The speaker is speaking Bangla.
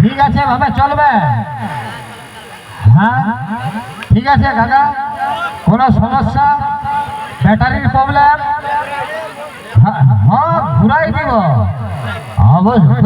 ঠিক আছে ভাবে চলবে। হ্যাঁ? ঠিক আছে, কাকা। কোনো সমস্যা? ব্যাটারির প্রবলেম? হ্যাঁ, হ্যাঁ ঘুরাই দিব। অবশ্যই